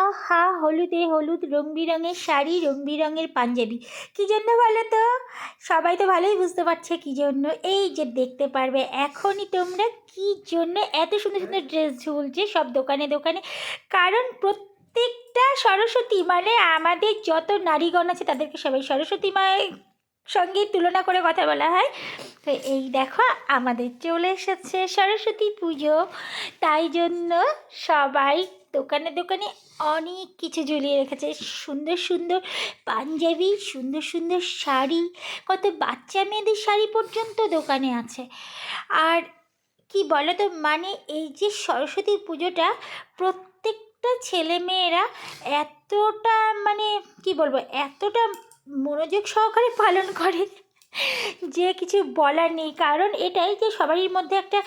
আহা, হলুদে হলুদ রং বেরঙের শাড়ি রং বেরঙের পাঞ্জাবি। কী জন্য বলো তো? সবাই তো ভালোই বুঝতে পারছে কী জন্য। এই যে দেখতে পারবে, এখনই তোমরা কী জন্য এত সুন্দর সুন্দর ড্রেস ঝুলছে সব দোকানে দোকানে? কারণ প্রত্যেকটা সরস্বতী মানে আমাদের যত নারীগণ আছে তাদেরকে সবাই সরস্বতী মায়ের সঙ্গে তুলনা করে কথা বলা হয়। তো এই দেখো, আমাদের চলে এসেছে সরস্বতী পুজো। তাই জন্য সবাই দোকানে দোকানে অনেক কিছু ঝুলিয়ে রেখেছে। সুন্দর সুন্দর পাঞ্জাবি, সুন্দর সুন্দর শাড়ি, কত বাচ্চা মেয়েদের শাড়ি পর্যন্ত দোকানে আছে। আর কি বলো তো মানে এই যে সরস্বতী পুজোটা প্রত্যেকটা ছেলে মেয়েরা এতটা মানে কি বলব, এতটা মনোযোগ সহকারে পালন করে। যে কিছু বলার নেই কারণ এটাই যে সবারই মধ্যে একটা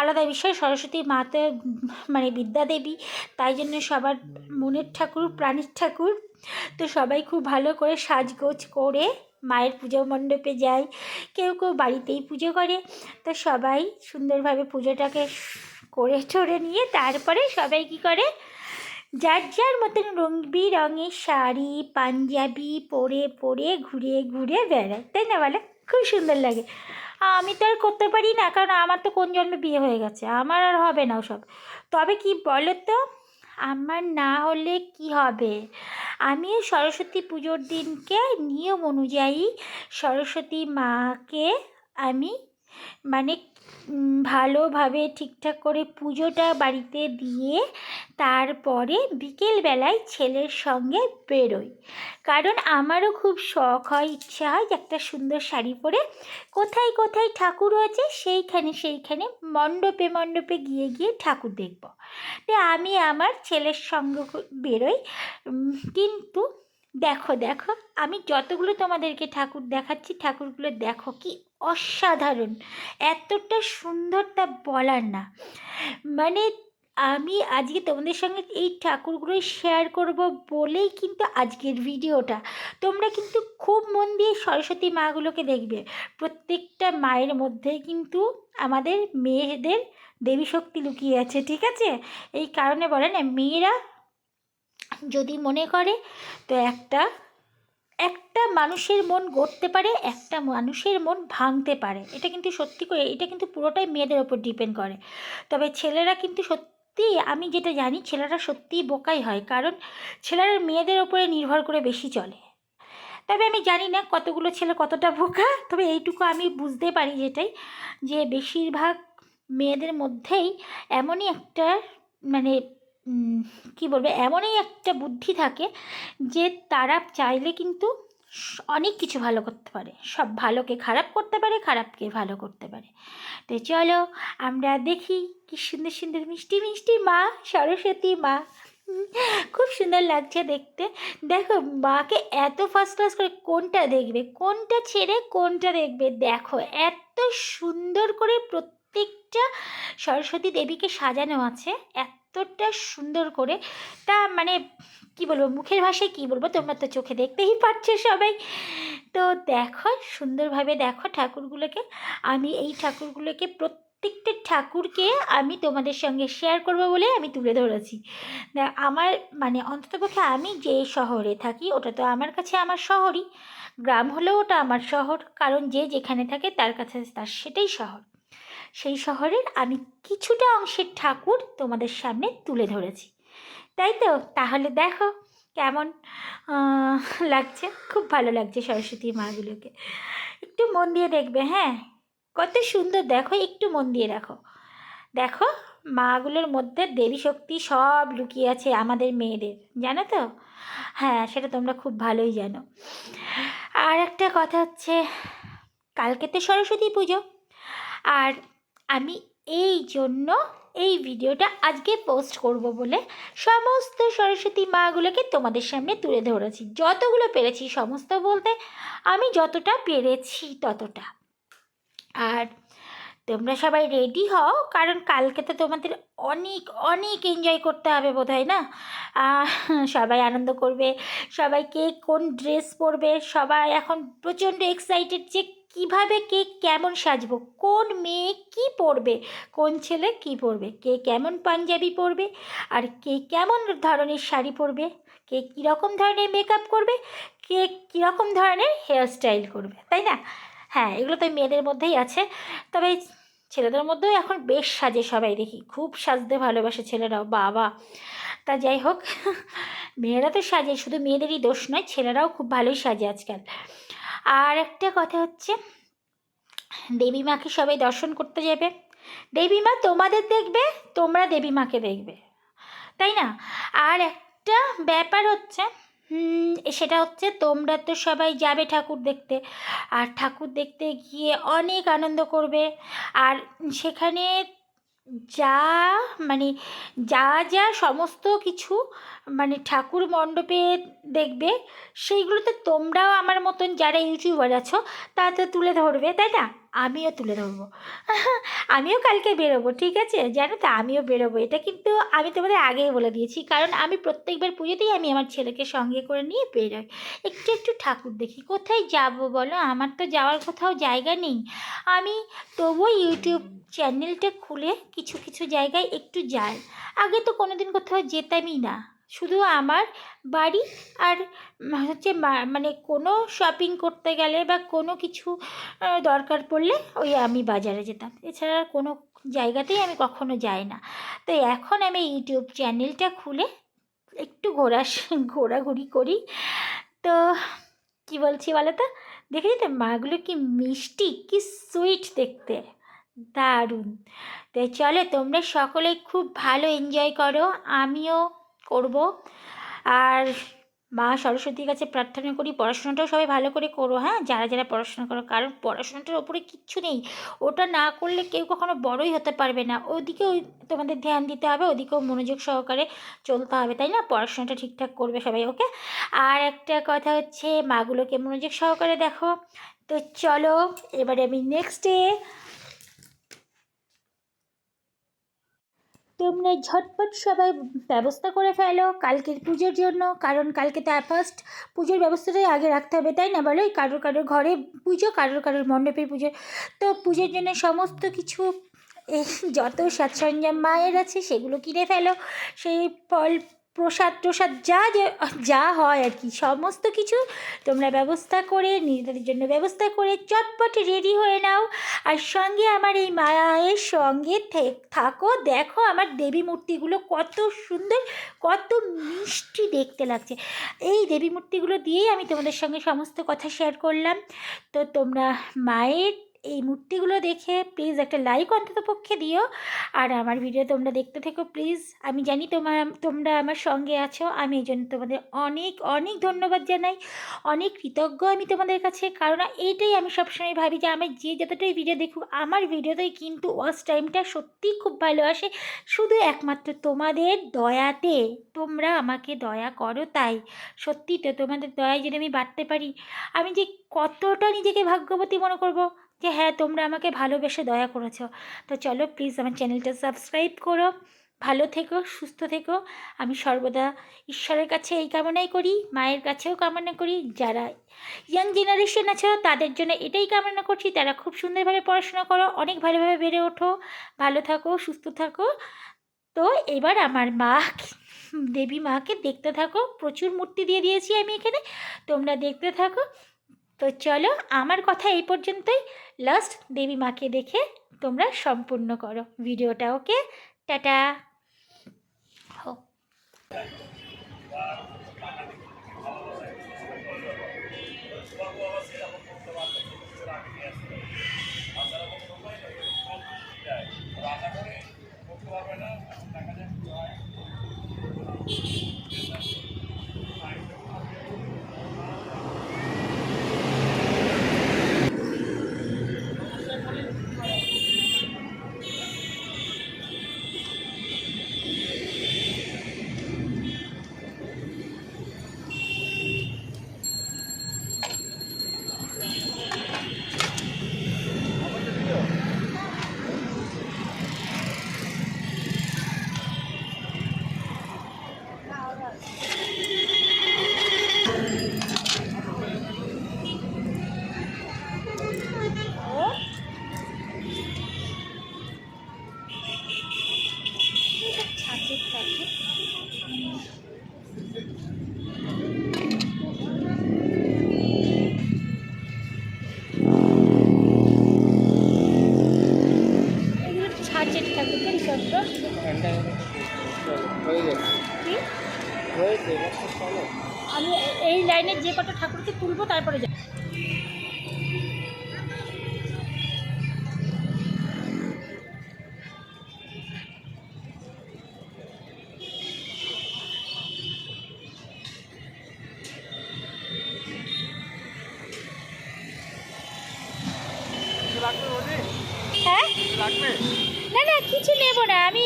আলাদা বিষয়। সরস্বতী মা তো উম, মানে বিদ্যা দেবী তাই জন্য সবার মনের ঠাকুর প্রাণীর ঠাকুর। তো সবাই খুব ভালো করে সাজগোজ করে মায়ের পুজো মণ্ডপে যায়। কেউ কেউ বাড়িতেই পুজো করে। তো সবাই সুন্দরভাবে পুজোটাকে করে ঠরে নিয়ে তারপরে সবাই কী করে যার যার মতন রং বেরঙের শাড়ি, পাঞ্জাবি পরে পরে ঘুরে ঘুরে বেড়ায়। তাই না বলে খুব সুন্দর লাগে। আমি তো আর করতে পারি না, কারণ আমার তো কোন জন্মে বিয়ে হয়ে গেছে। আমার আর হবে না ওসব। তবে কি বলো তো আমার না হলে কি হবে? আমি সরস্বতী পুজোর দিনকে নিয়ম অনুযায়ী সরস্বতী মাকে আমি মানে ভালোভাবে ঠিকঠাক করে পুজোটা বাড়িতে দিয়ে তারপরে বিকেলবেলায় ছেলের সঙ্গে বেরোই। কারণ আমারও খুব শখ হয়, ইচ্ছা হয় যে একটা সুন্দর শাড়ি পরে কোথায় কোথায় ঠাকুর হয়েছে সেইখানে সেইখানে মণ্ডপে মণ্ডপে গিয়ে গিয়ে ঠাকুর দেখব। তো আমি আমার ছেলের সঙ্গে বেরোই। কিন্তু দেখো দেখো আমি যতগুলো তোমাদেরকে ঠাকুর দেখাচ্ছি, ঠাকুরগুলো দেখো কি অসাধারণ। এতটা সুন্দর তা বলার না। মানে আমি আজকে তোমাদের সঙ্গে এই ঠাকুরগুলোই শেয়ার করব বলেই কিন্তু আজকের ভিডিওটা তোমরা কিন্তু খুব মন দিয়ে সরস্বতী মাগুলোকে দেখবে। প্রত্যেকটা মায়ের মধ্যে কিন্তু আমাদের মেয়েদের দেবী শক্তি লুকিয়ে আছে, ঠিক আছে? এই কারণে বলে না, মেয়েরা যদি মনে করে, তো একটা একটা মানুষের মন গড়তে পারে, একটা মানুষের মন ভাঙতে পারে। এটা কিন্তু সত্যি করে এটা কিন্তু পুরোটাই মেয়েদের ওপর ডিপেন্ড করে। তবে ছেলেরা কিন্তু সত্যি, আমি যেটা জানি, ছেলেরা সত্যিই বোকাই হয়। কারণ ছেলেরা মেয়েদের ওপরে নির্ভর করে বেশি চলে। তবে আমি জানি না কতগুলো ছেলে কতটা বোকা, তবে এইটুকু আমি বুঝতে পারি যেটাই, যে বেশিরভাগ মেয়েদের মধ্যেই এমনই একটা মানে কি বলব, এমনই একটা বুদ্ধি থাকে যে তারা চাইলে কিন্তু অনেক কিছু ভালো করতে পারে। সব ভালোকে খারাপ করতে পারে, খারাপকে ভালো করতে পারে। তো চলো আমরা দেখি কি সুন্দর সুন্দর মিষ্টি মিষ্টি মা, সরস্বতী মা। খুব সুন্দর লাগছে দেখতে। দেখো, মাকে এত ফার্স্ট ক্লাস করে কোনটা দেখবে, কোনটা ছেড়ে কোনটা দেখবে? দেখো, এত সুন্দর করে প্রত্যেকটা সরস্বতী দেবীকে সাজানো আছে এতটা সুন্দর করে তা মানে কি বলব, মুখের ভাষায় কি বলব, তোমরা তো চোখে দেখতেই পাচ্ছ সবাই। তো দেখো, সুন্দরভাবে দেখো ঠাকুরগুলোকে। আমি এই ঠাকুরগুলোকে প্রত্যেকটা ঠাকুরকে আমি তোমাদের সঙ্গে শেয়ার করব বলে আমি তুলে ধরেছি। আমার মানে অন্ততপক্ষে আমি যে শহরে থাকি, ওটা তো আমার কাছে আমার শহরই। গ্রাম হলেও ওটা আমার শহর, কারণ যে যেখানে থাকে তার কাছে, তার সেটাই শহর। সেই শহরের আমি কিছুটা অংশের ঠাকুর তোমাদের সামনে তুলে ধরেছি। তাই তো? তাহলে দেখো কেমন লাগছে। খুব ভালো লাগছে সরস্বতী মাগুলোকে। একটু মন দিয়ে দেখবে হ্যাঁ? কত সুন্দর। দেখো, একটু মন দিয়ে দেখো দেখো, মাগুলোর মধ্যে দেবী শক্তি সব লুকিয়ে আছে আমাদের মেয়েদের। জানো তো? হ্যাঁ সেটা তোমরা খুব ভালোই জানো। আর একটা কথা হচ্ছে, কালকে তো সরস্বতী পুজো। আর আমি এই জন্য এই ভিডিওটা আজকে পোস্ট করব বলে সমস্ত সরস্বতী মাগুলোকে তোমাদের সামনে তুলে ধরেছি। যতগুলো পেরেছি সমস্ত বলতে আমি যতটা পেরেছি ততটা। আর তোমরা সবাই রেডি হও, কারণ কালকে তো তোমাদের অনেক অনেক এনজয় করতে হবে বোধ হয় না সবাই আনন্দ করবে, সবাই কে কোন ড্রেস পরবে, সবাই এখন প্রচণ্ড এক্সাইটেড যে কীভাবে কে কেমন সাজবো, কোন মেয়ে কি পরবে, কোন ছেলে কি পরবে, কে কেমন পাঞ্জাবি পরবে, আর কে কেমন ধরনের শাড়ি পরবে, কে কীরকম ধরনের মেকআপ করবে, কে কীরকম ধরনের হেয়ারস্টাইল করবে, তাই না? হ্যাঁ এগুলো তো মেয়েদের মধ্যেই আছে। তবে ছেলেদের মধ্যেও এখন বেশ সাজে সবাই দেখি। খুব সাজতে ভালোবাসে ছেলেরাও, বাবা। তা যাই হোক, মেয়েরা তো সাজে, শুধু মেয়েদেরই দোষ নয়, ছেলেরাও খুব ভালোই সাজে আজকাল। আর একটা কথা হচ্ছে, দেবী মাকে সবাই দর্শন করতে যাবে। দেবী মা তোমাদের দেখবে, তোমরা দেবী মাকে দেখবে। তাই না? আর একটা ব্যাপার হচ্ছে সেটা হচ্ছে তোমরা তো সবাই যাবে ঠাকুর দেখতে। আর ঠাকুর দেখতে গিয়ে অনেক আনন্দ করবে। আর সেখানে যা মানে যা যা সমস্ত কিছু মানে ঠাকুর মণ্ডপে দেখবে, সেইগুলোতে তোমরাও আমার মতন যারা ইউটিউবার আছো তা তো তুলে ধরবে, তাই না? আমিও তুলে ধরবো। আমিও কালকে বেরোবো, ঠিক আছে? জানো তো, আমিও বেরোবো। এটা কিন্তু আমি তোমাদের আগেই বলে দিয়েছি, কারণ আমি প্রত্যেকবার পুজোতেই আমি আমার ছেলেকে সঙ্গে করে নিয়ে বেরোই। একটু একটু ঠাকুর দেখি। কোথায় যাব বলো? আমার তো যাওয়ার কোথাও জায়গা নেই। আমি তবুও ইউটিউব চ্যানেলটা খুলে কিছু কিছু জায়গায় একটু যাই। আগে তো কোনো দিন কোথাও যেতামই না। শুধু আমার বাড়ি আর হচ্ছে মা- মানে কোনো শপিং করতে গেলে বা কোনো কিছু দরকার পড়লে ওই আমি বাজারে যেতাম। এছাড়া কোনো জায়গাতেই আমি কখনো যাই না। তো এখন আমি ইউটিউব চ্যানেলটা খুলে একটু ঘোরা, ঘোরাঘুরি করি। তো কি বলছি বলো তো দেখেছি তো মাগুলো কি মিষ্টি, কি সুইট দেখতে। দারুণ। তো চলো তোমরা সকলে খুব ভালো এনজয় করো, আমিও করব। আর মা সরস্বতীর কাছে প্রার্থনা করি, পড়াশোনাটাও সবাই ভালো করে করো হ্যাঁ? যারা যারা পড়াশোনা করো, কারণ পড়াশোনাটার ওপরে কিচ্ছু নেই। ওটা না করলে কেউ কখনো বড়ই হতে পারবে না। ওদিকেও তোমাদের ধ্যান দিতে হবে, ওদিকেও মনোযোগ সহকারে চলতে হবে, তাই না? পড়াশোনাটা ঠিকঠাক করবে সবাই, ওকে? আর একটা কথা হচ্ছে, মাগুলোকে মনোযোগ সহকারে দেখো। তো চলো, এবারে আমি নেক্সটে তোমরা ঝটপট সবাই ব্যবস্থা করে ফেলো কালকের পুজোর জন্য, কারণ কালকে তো ফার্স্ট পুজোর ব্যবস্থাটাই আগে রাখতে হবে, তাই না বলো? কারোর কারোর ঘরে পুজো, কারোর কারোর মণ্ডপের পুজো। তো পুজোর জন্য সমস্ত কিছু যত সাজ সরঞ্জাম মায়ের আছে সেগুলো কিনে ফেলো। সেই ফল প্রসাদ প্রসাদ যা যে- যা হয় আর কি, সমস্ত কিছু তোমরা ব্যবস্থা করে, নিজেদের জন্য ব্যবস্থা করে চটপট রেডি হয়ে নাও। আর সঙ্গে আমার এই মায়ের সঙ্গে থাকো, দেখো আমার দেবী মূর্তিগুলো কত সুন্দর, কত মিষ্টি দেখতে লাগছে। এই দেবী মূর্তিগুলো দিয়েই আমি তোমাদের সঙ্গে সমস্ত কথা শেয়ার করলাম। তো তোমরা মায়ের এই মূর্তিগুলো দেখে প্লিজ একটা লাইক অন্তত পক্ষে দিও। আর আমার ভিডিও তোমরা দেখতে থেকো প্লিজ আমি জানি তোমার তোমরা আমার সঙ্গে আছো। আমি এই জন্য তোমাদের অনেক অনেক ধন্যবাদ জানাই। অনেক কৃতজ্ঞ আমি তোমাদের কাছে। কারণ এইটাই আমি সবসময় ভাবি যে আমি যে যতটাই ভিডিও দেখুক, আমার ভিডিওতেই কিন্তু ওয়াচ টাইমটা সত্যিই খুব ভালো আসে। শুধু একমাত্র তোমাদের দয়াতে তোমরা আমাকে দয়া করো তাই। সত্যি তো তোমাদের দয়ায় যদি আমি বাড়তে পারি, আমি যে কতটা নিজেকে ভাগ্যবতী মনে করব? যে হ্যাঁ তোমরা আমাকে ভালোবেসে দয়া করেছ। তো চলো প্লিজ আমার চ্যানেলটা সাবস্ক্রাইব করো। ভালো থেকো, সুস্থ থেকো। আমি সর্বদা ঈশ্বরের কাছে এই কামনাই করি, মায়ের কাছেও কামনা করি। যারা ইয়াং জেনারেশন আছে, তাদের জন্য এটাই কামনা করছি। তারা খুব সুন্দরভাবে পড়াশোনা করো, অনেক ভালোভাবে বেড়ে ওঠো। ভালো থাকো, সুস্থ থাকো। তো এবার আমার মা দেবী মাকে দেখতে থাকো। প্রচুর মূর্তি দিয়ে দিয়েছি আমি এখানে। তোমরা দেখতে থাকো। তো চলো আমার কথা এই পর্যন্তই। লাস্ট দেবী মাকে দেখে তোমরা সম্পূর্ণ করো। ভিডিওটা ওকে? টাটা। হোক আশা কাঁচের ঠাকুরকে ছোট্ট আমি এই লাইনে যে কটা ঠাকুরকে তুলবো তারপরে যাব। হ্যাঁ? লাগবে? না না, কিছু নেব না। আমি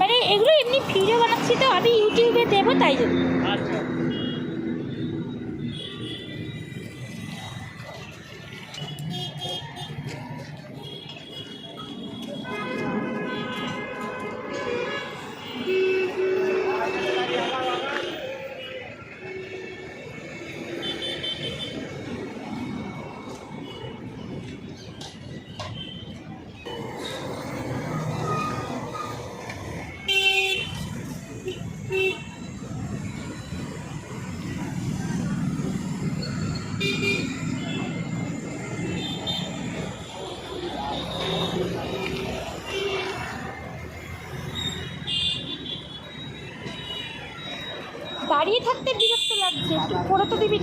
মানে এগুলো এমনি ভিডিও বানাচ্ছি তো, আমি ইউটিউবে দেবো, তাই জন্য।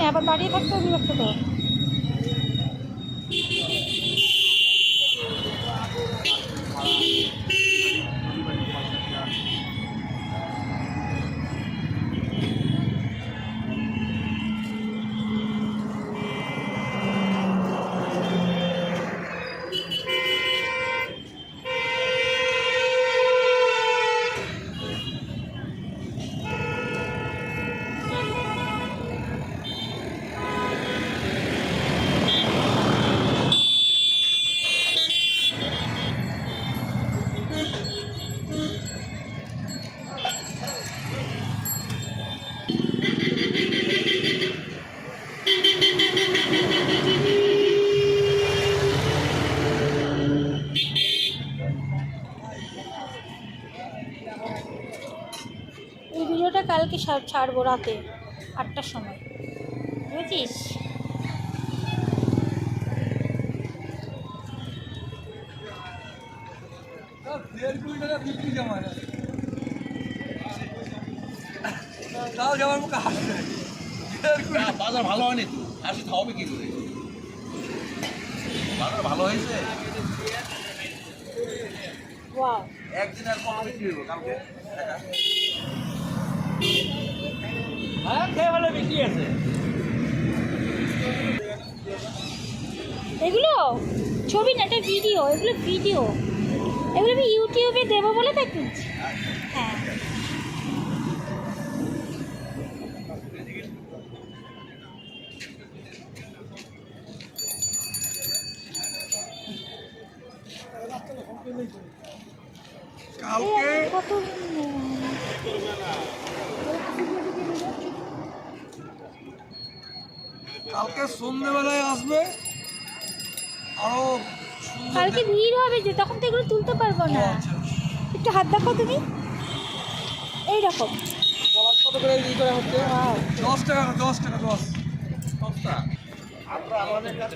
আবার বাড়িয়ে থাকতেও বিরক্ত তো ছাড়বো রাতে আটটার সময়। বুঝেছিস? না, বাজার ভালো হয়নি তো। হাসি হবে কি করে? বাজার ভালো হয়েছে? একদিন আর কত বিক্রি হইব কালকে? হ্যাঁ ভালো আছে এগুলো? ছবি না, এটা ভিডিও এগুলো ভিডিও এগুলো আমি ইউটিউবে দেবো বলে কিনছি কালকে সন্ধ্যেবেলায় আসবে। আরও কালকে ভিড় হবে যে তখন তো এগুলো তুলতে পারব না। আচ্ছা। একটু হাত দেখো তুমি এইরকম। কত করে ই করে হচ্ছে। দশ টাকা দশ টাকা দশ। আমরা আমাদের কাছে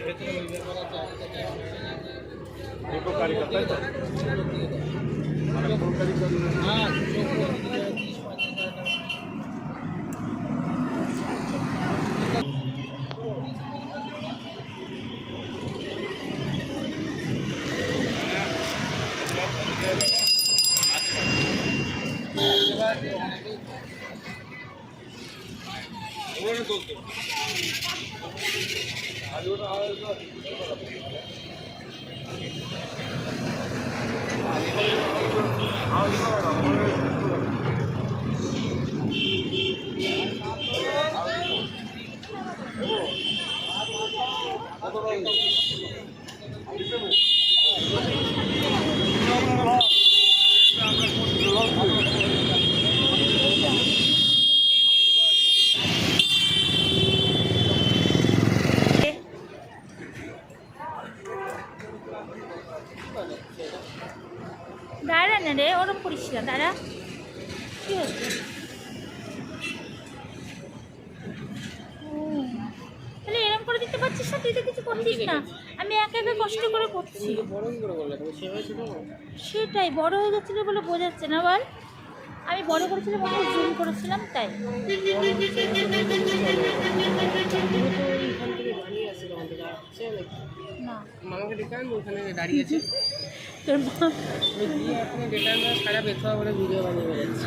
না রে ওরম করিস না দাঁড়া কি হচ্ছে ও, তাহলে এরম করে দিতে পারছিস না তুই তো কিছু করছিস না। আমি একা একা কষ্ট করে করছি। সেটাই বড় হয়ে যাচ্ছিল বলে বোঝাচ্ছে না বল। আমি বড় করেছিলাম আমি জুম করেছিলাম তাই। তোর মা সারা বেথা বলে ভিডিও বানিয়ে বেড়াচ্ছি।